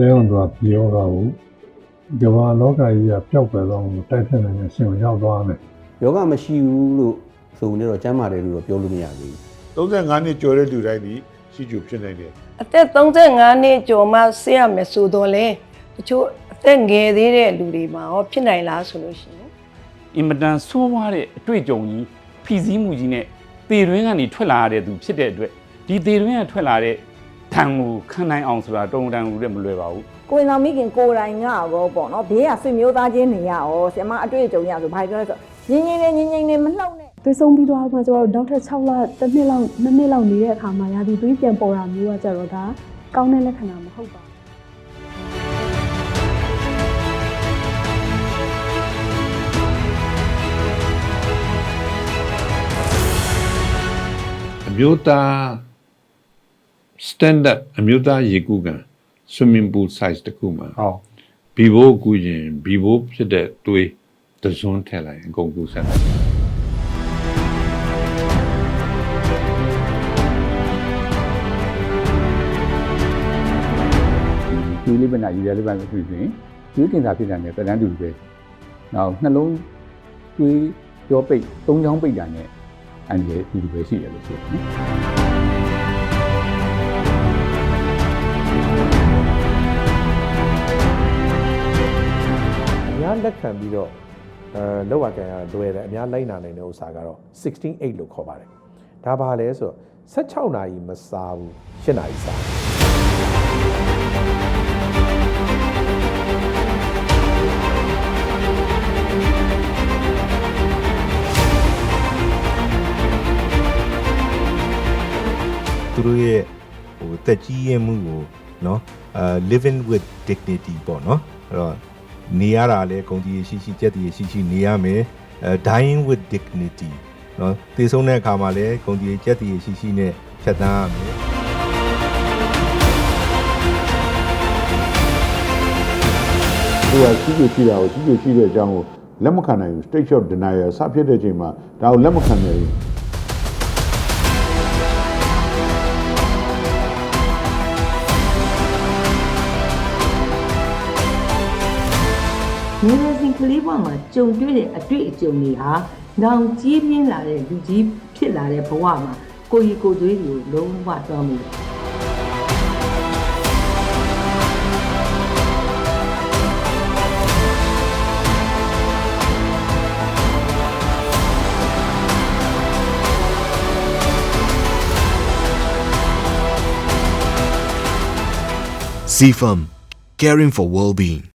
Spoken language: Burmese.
တဲအောင်သူကပြောတာကိုကမ္ဘာလောကကြီးကပျောက်ကွယ်သွားအောင်တိုက်ဖျက်နိုင်တဲ့အဆင့်ကိုရောက်သွားတယ်ယောဂမရှိဘူးလို့ဆိုနေတော့ကျမ်းမာတယ်လို့တော့ပြောလို့မရသေးဘူး35နှစ်ကျော်တဲ့လူတိုင်းဒီရှိကျူဖြစ်နိုင်တယ်အသက်35နှစ်ကျော်မှဆေးရမယ်ဆိုတော့လေတချို့အသက်ငယ်သေးတဲ့လူတွေမှာရောဖြစ်နိုင်လားဆိုလို့ရှိရင်အင်မတန်ဆိုးဝါးတဲ့အတွေ့အကြုံကြီးဖိစည်းမှုကြီးနဲ့သေတွင်းကနေထွက်လာရတဲ့သူဖြစ်တဲ့အတွက်ဒီသေတွင်းကထွက်လာတဲ့ ထံကိုခံနိုင်အောင်ဆိုတာတုံတန်လို့လည်းမလွယ်ပါဘူးကိုရင်တော်မိခင်ကိုယ်တိုင်ကရောပေါ့နော်ဘေးကဆွေမျိုးသားချင်းနေရရောဆရာမအတွေ့အကြုံရဆိုဘာပြောလဲဆိုရင်းရင်းနဲ့ငင်းငင်းနဲ့မလှုပ်နဲ့သွေးဆုံးပြီးသွားမှကျတော့နောက်ထပ်6လတစ်နှစ်လောက်နှစ်နှစ်လောက်နေတဲ့အခါမှာရာသီသွေးပြန်ပေါ်တာမျိုးကကျတော့ဒါကောင်းတဲ့လက္ခဏာမဟုတ်ပါဘူးအမျိုးသား standard အမျိုးသားရေကူးကန် swimming pool size တစ်ခုမှာဟုတ်ဘီဘိုးကူးရင်ဘီဘိုးဖြစ်တဲ့သွေးတစ်စွန်းထည့်လိုက်ရင်အကုန်ကူးဆက်တယ်ကျွေးလေးပဲနာယူရလေးပဲဆိုရင်ကျွေးကင်စာဖြစ်တာနဲ့တန်းတူတူပဲ။နောက်နှလုံးကျွေးကြောပိတ်သုံးချောင်းပိတ်တာနဲ့အန်ရဲ့တူတူပဲရှိတယ်လို့ဆိုတယ် လက်ခံပြီးတော့အဲလောက်ရကန်ရလွယ်တယ်အများလိုက်နာနိုင်တဲ့ဥစ္စာကတော့168လို့ခေါ်ပါတယ်ဒါပါလဲဆိုတော့16နာရီမစားဘူး8နာရီစားတယ် သူတို့ရဲ့ဟိုတက်ကြီးရဲ့မှုကိုเนาะအာ living with dignity ပေါ့เนาะအဲ့တော့ နေရတာလဲဂုဏ်ကြီးရှိရှိကြက်ကြီးရှိရှိနေရမယ်အဲ dying with dignity เนาะသေဆုံးတဲ့အခါမှာလဲဂုဏ်ကြီးကြက်ကြီးရှိရှိနဲ့ဖြတ်သန်းရမယ် သူကရှိကျူရှိတာကိုရှိကျူရှိတဲ့အကြောင်းကိုလက်မခံနိုင်ဘူး state of denial စဖြစ်တဲ့အချိန်မှာဒါကိုလက်မခံနိုင်ဘူး ငယ်ငယ်စဉ်ကလေးဘဝမှာကြုံတွေ့တဲ့အတွေ့အကြုံတွေဟာနောင်ကြီးပြင်းလာတဲ့လူကြီးဖြစ်လာတဲ့ဘဝမှာကိုကြီးကိုယ်သွေးကိုလုံးဝသွားမှုတယ် CFM caring for well-being